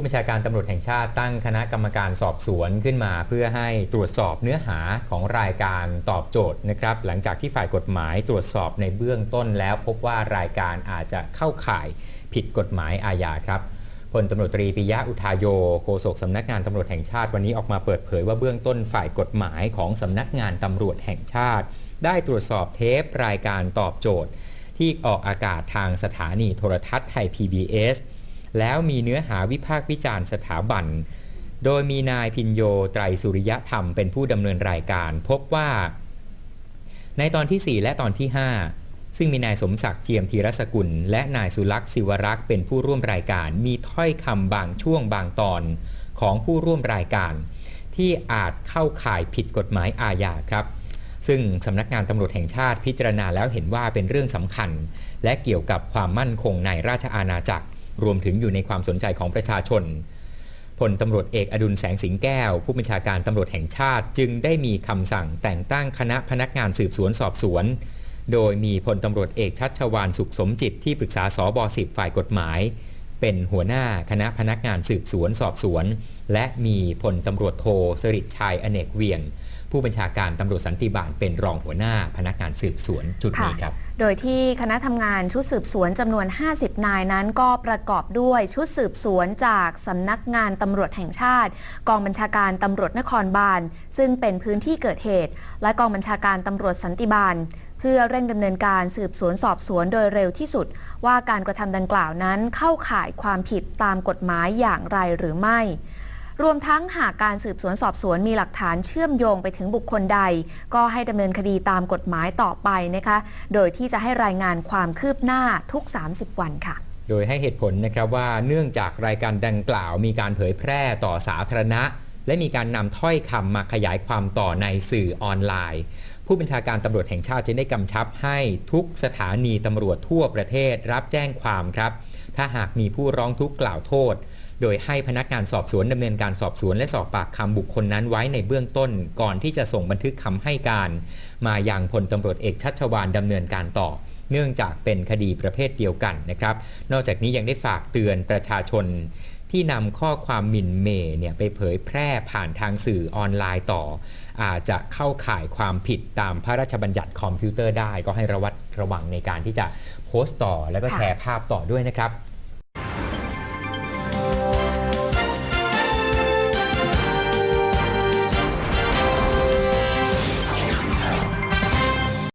ผู้บัญชาการตำรวจแห่งชาติตั้งคณะกรรมการสอบสวนขึ้นมา เพื่อให้ตรวจสอบเนื้อหาของรายการตอบโจทย์นะครับ หลังจากที่ฝ่ายกฎหมายตรวจสอบในเบื้องต้นแล้ว พบว่ารายการอาจจะเข้าข่ายผิดกฎหมายอาญาครับพลตำรวจตรีปิยะอุทาโยโฆษกสำนักงานตำรวจแห่งชาติวันนี้ออกมาเปิดเผยว่าเบื้องต้นฝ่ายกฎหมายของสำนักงานตำรวจแห่งชาติ ได้ตรวจสอบเทปรายการตอบโจทย์ ที่ออกอากาศทางสถานีโทรทัศน์ไทย PBS แล้วมีเนื้อหาวิพากษ์วิจารณ์สถาบัน โดยมีนายพินโยไตรสุริยธรรมเป็นผู้ดำเนินรายการ พบว่า ในตอนที่ 4 และตอนที่ 5 ซึ่งมีนายสมศักดิ์เจียมธีรสกุล และนายสุลักษ์ศิวรักษ์เป็นผู้ร่วมรายการ มีถ้อยคำบางช่วงบางตอนของผู้ร่วมรายการ ที่อาจเข้าข่ายผิดกฎหมายอาญาครับซึ่งสำนักงานตำรวจแห่งชาติพิจารณาแล้วเห็นว่าเป็นเรื่องสำคัญ และเกี่ยวกับความมั่นคงในราชอาณาจักร รวมถึงอยู่ในความสนใจของประชาชนพลตำรวจเอกอดุลแสงสิงแก้ว ผู้บัญชาการตำรวจแห่งชาติ จึงได้มีคำสั่งแต่งตั้งคณะพนักงานสืบสวนสอบสวน โดยมีพลตำรวจเอกชัชวานสุขสมจิตที่ปรึกษาสบสิบฝ่ายกฎหมาย เป็นหัวหน้าคณะพนักงานสืบสวนสอบสวน และมีพลตำรวจโทสริชัยอเนกเวียง ผู้บัญชาการตำรวจสันติบาลเป็นรองหัวหน้าพนักงานสืบสวนจุดนี้ครับ โดยที่คณะทำงานชุดสืบสวนจำนวน 50 นายนั้นก็ประกอบด้วยชุดสืบสวนจากสำนักงานตำรวจแห่งชาติ กองบัญชาการตำรวจนครบาล ซึ่งเป็นพื้นที่เกิดเหตุ และกองบัญชาการตำรวจสันติบาลเพื่อเร่งดำเนินการสืบสวนสอบสวนโดยเร็วที่สุด ว่าการกระทำดังกล่าวนั้นเข้าข่ายความผิดตามกฎหมายอย่างไรหรือไม่ รวมทั้งหากการสืบสวนสอบสวนมีหลักฐานเชื่อมโยงไปถึงบุคคลใด ก็ให้ดำเนินคดีตามกฎหมายต่อไปนะคะ โดยที่จะให้รายงานความคืบหน้าทุก 30 วันค่ะโดยให้เหตุผลนะครับว่าเนื่องจากรายการดังกล่าว มีการเผยแพร่ต่อสาธารณะ และมีการนำถ้อยคำมาขยายความต่อในสื่อออนไลน์ ผู้บัญชาการตำรวจแห่งชาติจึงได้กำชับให้ทุกสถานีตำรวจทั่วประเทศรับแจ้งความครับ ถ้าหากมีผู้ร้องทุกข์กล่าวโทษ โดยให้พนักงานสอบสวนดำเนินการสอบสวนและสอบปากคำบุคคลนั้นไว้ในเบื้องต้น ก่อนที่จะส่งบันทึกคำให้การ มาอย่างพลตำรวจเอกชัชวานดำเนินการต่อเนื่องจากเป็นคดีประเภทเดียวกันนะครับ นอกจากนี้ยังได้ฝากเตือนประชาชน ที่นำข้อความหมิ่นเหม่เนี่ยไปเผยแพร่ผ่านทางสื่อออนไลน์ต่อ อาจจะเข้าข่ายความผิดตามพระราชบัญญัติคอมพิวเตอร์ได้ ก็ให้ระวัดระวังในการที่จะโพสต์ต่อแล้วก็ค่ะแชร์ภาพต่อด้วยนะครับ